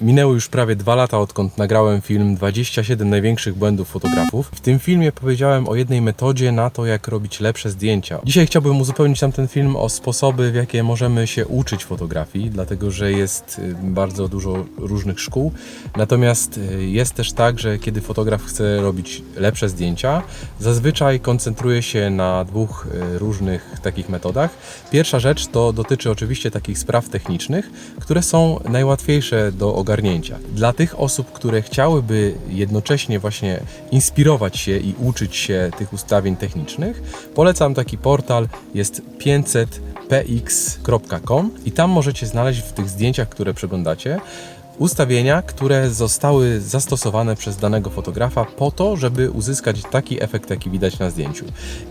Minęły już prawie dwa lata, odkąd nagrałem film 27 największych błędów fotografów. W tym filmie powiedziałem o jednej metodzie na to, jak robić lepsze zdjęcia. Dzisiaj chciałbym uzupełnić tam ten film o sposoby, w jakie możemy się uczyć fotografii, dlatego że jest y, bardzo dużo różnych szkół. Natomiast y, jest też tak, że kiedy fotograf chce robić lepsze zdjęcia, zazwyczaj koncentruje się na dwóch y, różnych takich metodach. Pierwsza rzecz to dotyczy oczywiście takich spraw technicznych, które są najłatwiejsze do ogarnięcia. Dla tych osób, które chciałyby jednocześnie właśnie inspirować się i uczyć się tych ustawień technicznych, polecam taki portal, jest 500px.com i tam możecie znaleźć w tych zdjęciach, które przeglądacie, ustawienia, które zostały zastosowane przez danego fotografa po to, żeby uzyskać taki efekt, jaki widać na zdjęciu.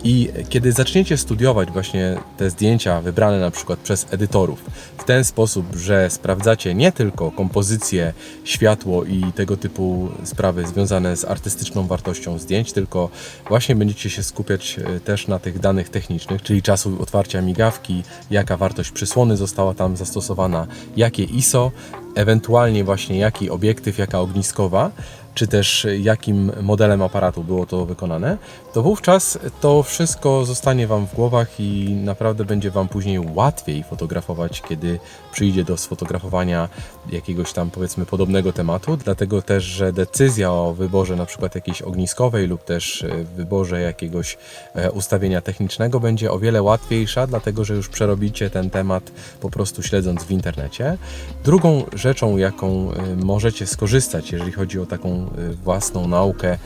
I kiedy zaczniecie studiować właśnie te zdjęcia wybrane na przykład przez edytorów w ten sposób, że sprawdzacie nie tylko kompozycję, światło i tego typu sprawy związane z artystyczną wartością zdjęć, tylko właśnie będziecie się skupiać e, też na tych danych technicznych, czyli czasu otwarcia migawki, jaka wartość przysłony została tam zastosowana, jakie ISO, ewentualnie właśnie jaki obiektyw, jaka ogniskowa, czy też jakim modelem aparatu było to wykonane, to wówczas to wszystko zostanie Wam w głowach i naprawdę będzie Wam później łatwiej fotografować, kiedy przyjdzie do sfotografowania jakiegoś tam powiedzmy podobnego tematu, dlatego też, że decyzja o wyborze na przykład jakiejś ogniskowej lub też e, wyborze jakiegoś e, ustawienia technicznego będzie o wiele łatwiejsza, dlatego że już przerobicie ten temat po prostu śledząc w internecie. Drugą rzeczą, jaką e, możecie skorzystać, jeżeli chodzi o taką własną naukę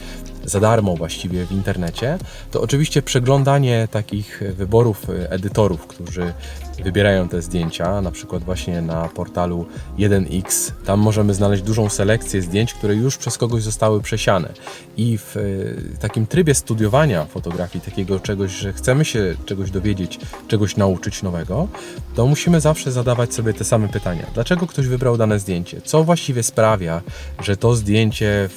za darmo właściwie w internecie, to oczywiście przeglądanie takich wyborów e, edytorów, którzy wybierają te zdjęcia, na przykład właśnie na portalu 1x. Tam możemy znaleźć dużą selekcję zdjęć, które już przez kogoś zostały przesiane. I w e, takim trybie studiowania fotografii, takiego czegoś, że chcemy się czegoś dowiedzieć, czegoś nauczyć nowego, to musimy zawsze zadawać sobie te same pytania. Dlaczego ktoś wybrał dane zdjęcie? Co właściwie sprawia, że to zdjęcie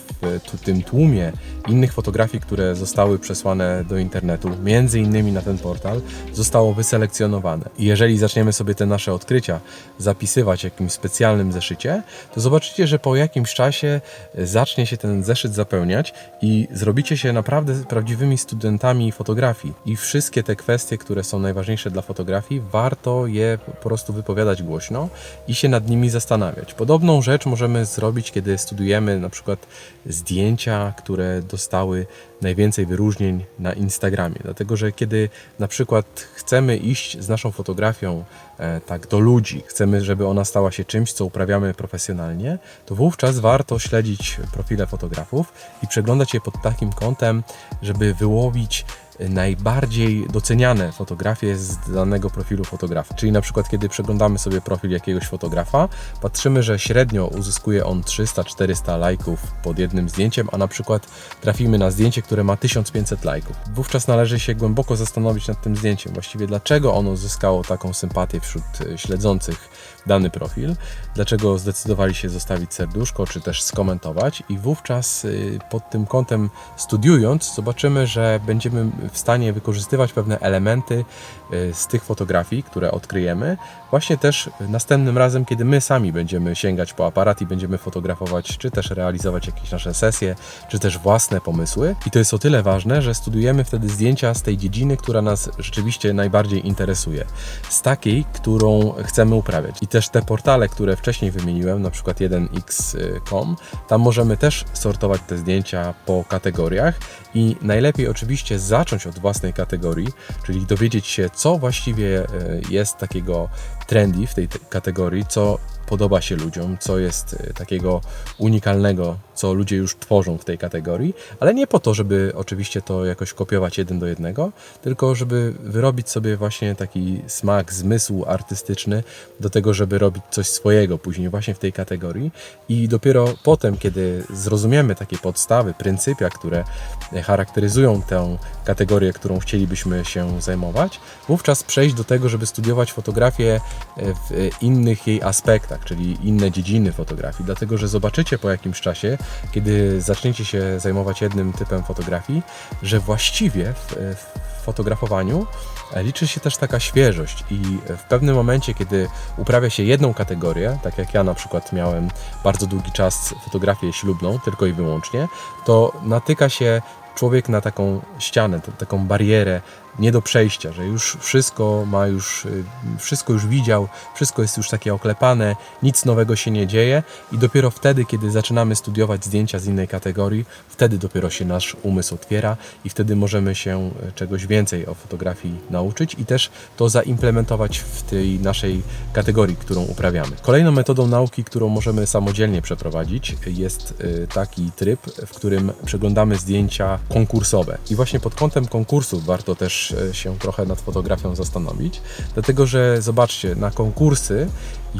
w tym tłumie innych fotografii, które zostały przesłane do internetu, między innymi na ten portal, zostało wyselekcjonowane. I jeżeli zaczniemy sobie te nasze odkrycia zapisywać w jakimś specjalnym zeszycie, to zobaczycie, że po jakimś czasie e, zacznie się ten zeszyt zapełniać i zrobicie się naprawdę prawdziwymi studentami fotografii. I wszystkie te kwestie, które są najważniejsze dla fotografii, warto je po prostu wypowiadać głośno i się nad nimi zastanawiać. Podobną rzecz możemy zrobić, kiedy studujemy na przykład zdjęcia, które dostały najwięcej wyróżnień na Instagramie. Dlatego, że kiedy na przykład chcemy iść z naszą fotografią e, tak do ludzi, chcemy, żeby ona stała się czymś, co uprawiamy profesjonalnie, to wówczas warto śledzić profile fotografów i przeglądać je pod takim kątem, żeby wyłowić najbardziej doceniane fotografie z danego profilu fotografa. Czyli na przykład, kiedy przeglądamy sobie profil jakiegoś fotografa, patrzymy, że średnio uzyskuje on 300-400 lajków pod jednym zdjęciem, a na przykład trafimy na zdjęcie, które ma 1500 lajków. Wówczas należy się głęboko zastanowić nad tym zdjęciem, właściwie dlaczego ono zyskało taką sympatię wśród e, śledzących dany profil, dlaczego zdecydowali się zostawić serduszko, czy też skomentować i wówczas y, pod tym kątem studiując zobaczymy, że będziemy w stanie wykorzystywać pewne elementy y, z tych fotografii, które odkryjemy, właśnie też następnym razem, kiedy my sami będziemy sięgać po aparat i będziemy fotografować, czy też realizować jakieś nasze sesje, czy też własne pomysły. I to jest o tyle ważne, że studujemy wtedy zdjęcia z tej dziedziny, która nas rzeczywiście najbardziej interesuje, z takiej, którą chcemy uprawiać. I też te portale, które wcześniej wymieniłem, na przykład 1x.com, tam możemy też sortować te zdjęcia po kategoriach i najlepiej oczywiście zacząć od własnej kategorii, czyli dowiedzieć się, co właściwie e, jest takiego trendy w tej te- kategorii, co podoba się ludziom, co jest e, takiego unikalnego, co ludzie już tworzą w tej kategorii, ale nie po to, żeby oczywiście to jakoś kopiować jeden do jednego, tylko żeby wyrobić sobie właśnie taki smak, zmysł artystyczny do tego, żeby robić coś swojego później właśnie w tej kategorii. I dopiero potem, kiedy zrozumiemy takie podstawy, pryncypia, które charakteryzują tę kategorię, którą chcielibyśmy się zajmować, wówczas przejść do tego, żeby studiować fotografię w innych jej aspektach, czyli inne dziedziny fotografii, dlatego że zobaczycie po jakimś czasie, kiedy zaczniecie się zajmować jednym typem fotografii, że właściwie w, w fotografowaniu liczy się też taka świeżość i w pewnym momencie, kiedy uprawia się jedną kategorię, tak jak ja na przykład miałem bardzo długi czas fotografię ślubną, tylko i wyłącznie, to natyka się człowiek na taką ścianę, taką barierę nie do przejścia, że już wszystko ma już, y, wszystko już widział, wszystko jest już takie oklepane, nic nowego się nie dzieje i dopiero wtedy, kiedy zaczynamy studiować zdjęcia z innej kategorii, wtedy dopiero się nasz umysł otwiera i wtedy możemy się y, czegoś więcej o fotografii nauczyć i też to zaimplementować w tej naszej kategorii, którą uprawiamy. Kolejną metodą nauki, którą możemy samodzielnie przeprowadzić jest y, taki tryb, w którym przeglądamy zdjęcia konkursowe. I właśnie pod kątem konkursów warto też E, się trochę nad fotografią zastanowić, dlatego że zobaczcie, na konkursy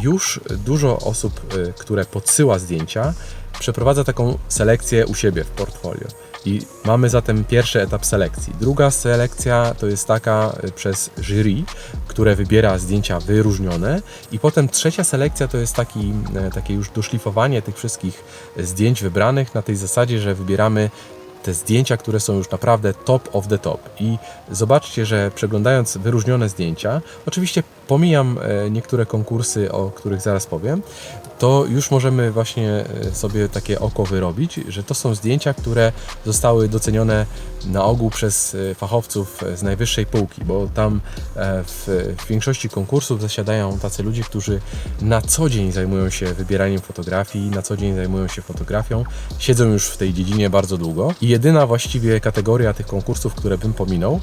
już dużo osób, e, które podsyła zdjęcia, przeprowadza taką selekcję u siebie w portfolio. I mamy zatem pierwszy etap selekcji. Druga selekcja to jest taka e, przez jury, które wybiera zdjęcia wyróżnione. I potem trzecia selekcja to jest taki, takie już doszlifowanie tych wszystkich zdjęć wybranych na tej zasadzie, że wybieramy te zdjęcia, które są już naprawdę top of the top. I zobaczcie, że przeglądając wyróżnione zdjęcia, oczywiście pomijam e, niektóre konkursy, o których zaraz powiem, to już możemy właśnie e, sobie takie oko wyrobić, że to są zdjęcia, które zostały docenione na ogół przez e, fachowców z najwyższej półki, bo tam w, w większości konkursów zasiadają tacy ludzie, którzy na co dzień zajmują się wybieraniem fotografii, na co dzień zajmują się fotografią, siedzą już w tej dziedzinie bardzo długo. I jedyna właściwie kategoria tych konkursów, które bym pominął,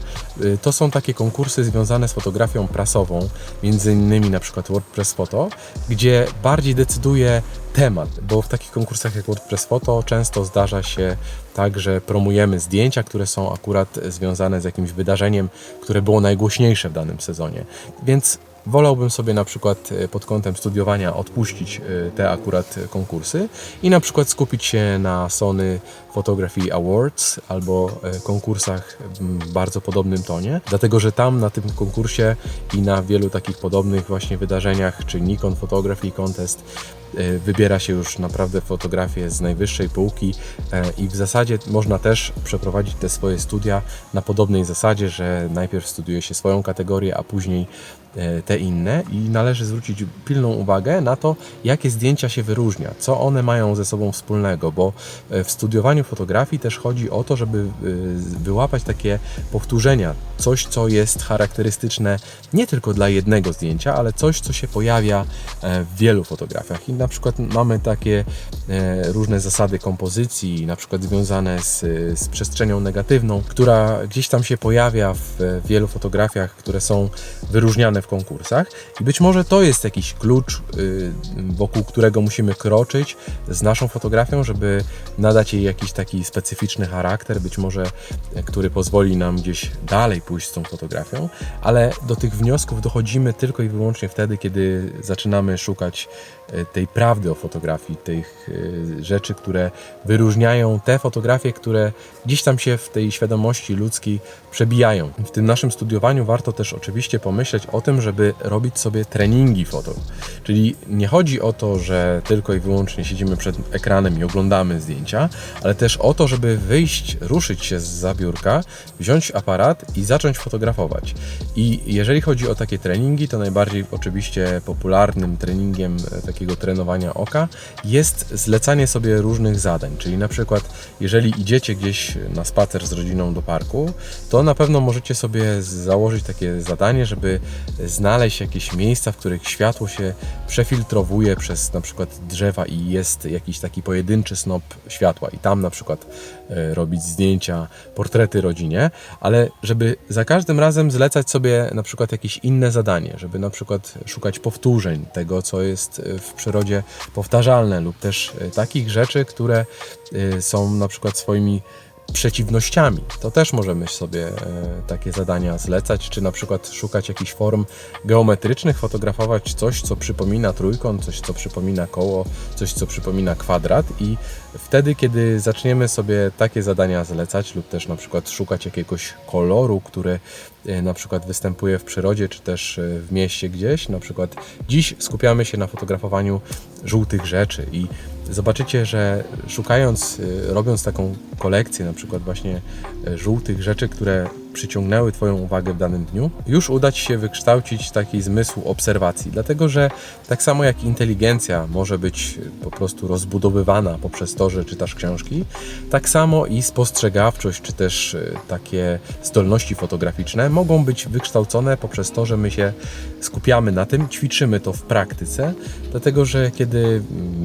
to są takie konkursy związane z fotografią prasową, między innymi na przykład WordPress Photo, gdzie bardziej temat, bo w takich konkursach jak WordPress Photo często zdarza się tak, że promujemy zdjęcia, które są akurat związane z jakimś wydarzeniem, które było najgłośniejsze w danym sezonie. Więc wolałbym sobie na przykład e, pod kątem studiowania odpuścić e, te akurat konkursy i na przykład skupić się na Sony Photography Awards albo e, konkursach w bardzo podobnym tonie, dlatego że tam na tym konkursie i na wielu takich podobnych właśnie wydarzeniach, czy Nikon Photography Contest, wybiera się już naprawdę fotografie z najwyższej półki i w zasadzie można też przeprowadzić te swoje studia na podobnej zasadzie, że najpierw studiuje się swoją kategorię, a później te inne i należy zwrócić pilną uwagę na to, jakie zdjęcia się wyróżnia, co one mają ze sobą wspólnego, bo e, w studiowaniu fotografii też chodzi o to, żeby e, wyłapać takie powtórzenia, coś, co jest charakterystyczne nie tylko dla jednego zdjęcia, ale coś, co się pojawia w wielu fotografiach. I na przykład mamy takie różne zasady kompozycji, na przykład związane z, z przestrzenią negatywną, która gdzieś tam się pojawia w wielu fotografiach, które są wyróżniane w konkursach i być może to jest jakiś klucz, y, wokół którego musimy kroczyć z naszą fotografią, żeby nadać jej jakiś taki specyficzny charakter, być może e, który pozwoli nam gdzieś dalej pójść z tą fotografią, ale do tych wniosków dochodzimy tylko i wyłącznie wtedy, kiedy zaczynamy szukać e, tej prawdy o fotografii, tych e, rzeczy, które wyróżniają te fotografie, które gdzieś tam się w tej świadomości ludzkiej przebijają. W tym naszym studiowaniu warto też oczywiście pomyśleć o tym, tym, żeby robić sobie treningi foto. Czyli nie chodzi o to, że tylko i wyłącznie siedzimy przed ekranem i oglądamy zdjęcia, ale też o to, żeby wyjść, ruszyć się z zabiórka, wziąć aparat i zacząć fotografować. I jeżeli chodzi o takie treningi, to najbardziej oczywiście popularnym treningiem e, takiego trenowania oka jest zlecanie sobie różnych zadań. Czyli na przykład, jeżeli idziecie gdzieś na spacer z rodziną do parku, to na pewno możecie sobie założyć takie zadanie, żeby znaleźć jakieś miejsca, w których światło się przefiltrowuje przez na przykład drzewa i jest jakiś taki pojedynczy snop światła i tam na przykład e, robić zdjęcia, portrety rodzinie, ale żeby za każdym razem zlecać sobie na przykład jakieś inne zadanie, żeby na przykład szukać powtórzeń tego, co jest e, w przyrodzie powtarzalne lub też e, takich rzeczy, które są na przykład swoimi przeciwnościami. To też możemy sobie e, takie zadania zlecać, czy na przykład szukać jakichś form geometrycznych, fotografować coś, co przypomina trójkąt, coś, co przypomina koło, coś, co przypomina kwadrat i wtedy, kiedy zaczniemy sobie takie zadania zlecać lub też na przykład szukać jakiegoś koloru, który e, na przykład występuje w przyrodzie, czy też e, w mieście gdzieś, na przykład dziś skupiamy się na fotografowaniu żółtych rzeczy i zobaczycie, że szukając, y, robiąc taką kolekcję na przykład właśnie y, żółtych rzeczy, które przyciągnęły Twoją uwagę w danym dniu, już uda Ci się wykształcić taki zmysł obserwacji, dlatego że tak samo jak inteligencja może być y, po prostu rozbudowywana poprzez to, że czytasz książki, tak samo i spostrzegawczość, czy też takie zdolności fotograficzne mogą być wykształcone poprzez to, że my się skupiamy na tym, ćwiczymy to w praktyce, dlatego że kiedy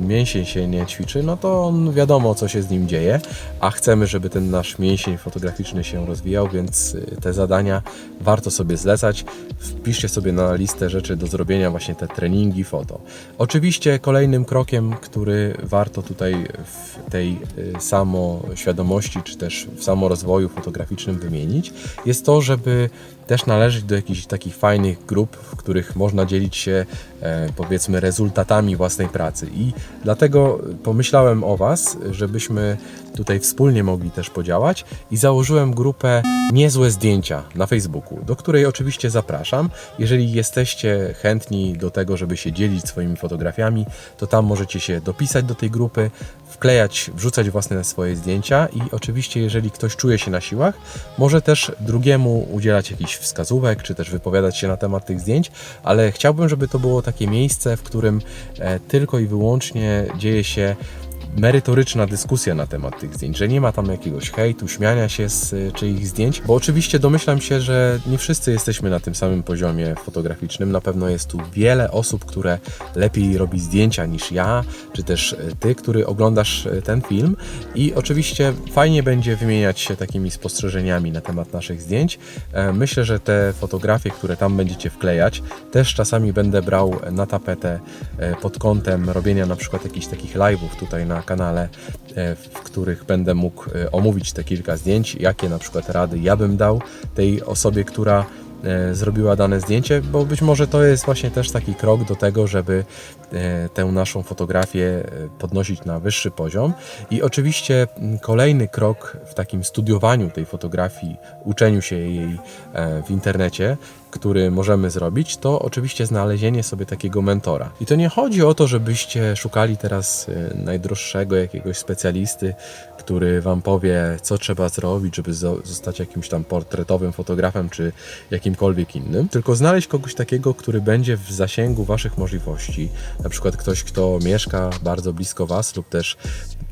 mięsień się nie ćwiczy, no to wiadomo, co się z nim dzieje, a chcemy, żeby ten nasz mięsień fotograficzny się rozwijał, więc y, te zadania warto sobie zlecać. Wpiszcie sobie na listę rzeczy do zrobienia właśnie te treningi foto. Oczywiście kolejnym krokiem, który warto tutaj w tej y, samoświadomości, czy też w samorozwoju fotograficznym wymienić, jest to, żeby też należeć do jakichś takich fajnych grup, w których można dzielić się e, powiedzmy rezultatami własnej pracy. I dlatego pomyślałem o Was, żebyśmy tutaj wspólnie mogli też podziałać i założyłem grupę Niezłe Zdjęcia na Facebooku, do której oczywiście zapraszam. Jeżeli jesteście chętni do tego, żeby się dzielić swoimi fotografiami, to tam możecie się dopisać do tej grupy, wklejać, wrzucać własne swoje zdjęcia i oczywiście jeżeli ktoś czuje się na siłach, może też drugiemu udzielać jakichś wskazówek, czy też wypowiadać się na temat tych zdjęć, ale chciałbym, żeby to było takie miejsce, w którym e, tylko i wyłącznie dzieje się merytoryczna dyskusja na temat tych zdjęć, że nie ma tam jakiegoś hejtu, śmiania się z y, czyichś zdjęć, bo oczywiście domyślam się, że nie wszyscy jesteśmy na tym samym poziomie fotograficznym. Na pewno jest tu wiele osób, które lepiej robi zdjęcia niż ja, czy też y, ty, który oglądasz y, ten film i oczywiście fajnie będzie wymieniać się takimi spostrzeżeniami na temat naszych zdjęć. E, myślę, że te fotografie, które tam będziecie wklejać, też czasami będę brał na tapetę e, pod kątem robienia na przykład jakichś takich live'ów tutaj na kanale, e, w których będę mógł e, omówić te kilka zdjęć, jakie na przykład rady ja bym dał tej osobie, która e, zrobiła dane zdjęcie, bo być może to jest właśnie też taki krok do tego, żeby tę naszą fotografię podnosić na wyższy poziom. I oczywiście kolejny krok w takim studiowaniu tej fotografii, uczeniu się jej w internecie, który możemy zrobić, to oczywiście znalezienie sobie takiego mentora. I to nie chodzi o to, żebyście szukali teraz e, najdroższego jakiegoś specjalisty, który wam powie, co trzeba zrobić, żeby zostać jakimś tam portretowym fotografem czy jakimkolwiek innym, tylko znaleźć kogoś takiego, który będzie w zasięgu waszych możliwości. Na przykład ktoś, kto mieszka bardzo blisko was lub też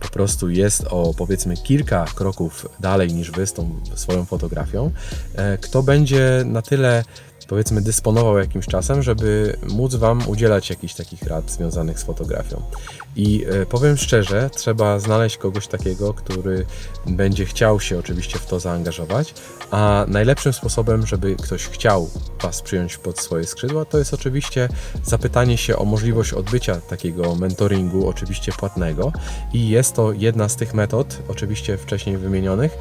po prostu jest o powiedzmy kilka kroków dalej niż wy z tą swoją fotografią, e, kto będzie na tyle powiedzmy dysponował jakimś czasem, żeby móc Wam udzielać jakichś takich rad związanych z fotografią. I e, powiem szczerze, trzeba znaleźć kogoś takiego, który będzie chciał się oczywiście w to zaangażować, a najlepszym sposobem, żeby ktoś chciał Was przyjąć pod swoje skrzydła, to jest oczywiście zapytanie się o możliwość odbycia takiego mentoringu, oczywiście płatnego. I jest to jedna z tych metod, oczywiście wcześniej wymienionych,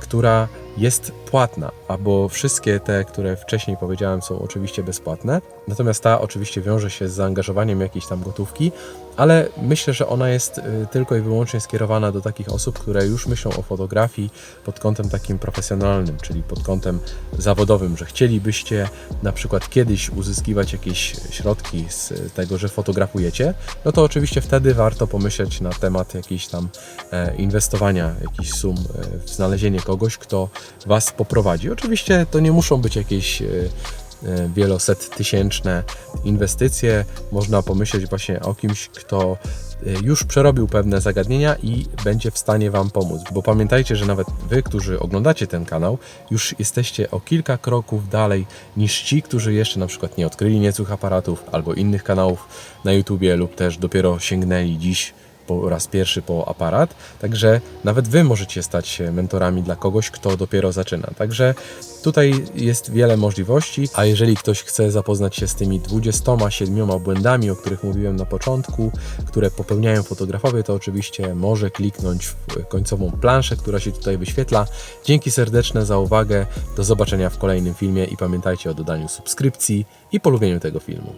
która jest płatna, albo wszystkie te, które wcześniej powiedziałem, są oczywiście bezpłatne. Natomiast ta oczywiście wiąże się z zaangażowaniem jakiejś tam gotówki, ale myślę, że ona jest y, tylko i wyłącznie skierowana do takich osób, które już myślą o fotografii pod kątem takim profesjonalnym, czyli pod kątem zawodowym, że chcielibyście na przykład kiedyś uzyskiwać jakieś środki z tego, że fotografujecie, no to oczywiście wtedy warto pomyśleć na temat jakiejś tam e, inwestowania jakichś sum e, w znalezienie kogoś, kto Was poprowadzi. Oczywiście to nie muszą być jakieś e, E, wieloset tysięczne inwestycje. Można pomyśleć właśnie o kimś, kto e, już przerobił pewne zagadnienia i będzie w stanie Wam pomóc. Bo pamiętajcie, że nawet Wy, którzy oglądacie ten kanał, już jesteście o kilka kroków dalej niż ci, którzy jeszcze na przykład nie odkryli niezłych aparatów albo innych kanałów na YouTubie lub też dopiero sięgnęli dziś po raz pierwszy po aparat. Także nawet Wy możecie stać się mentorami dla kogoś, kto dopiero zaczyna. Także tutaj jest wiele możliwości, a jeżeli ktoś chce zapoznać się z tymi 27 błędami, o których mówiłem na początku, które popełniają fotografowie, to oczywiście może kliknąć w końcową planszę, która się tutaj wyświetla. Dzięki serdeczne za uwagę. Do zobaczenia w kolejnym filmie i pamiętajcie o dodaniu subskrypcji i polubieniu tego filmu.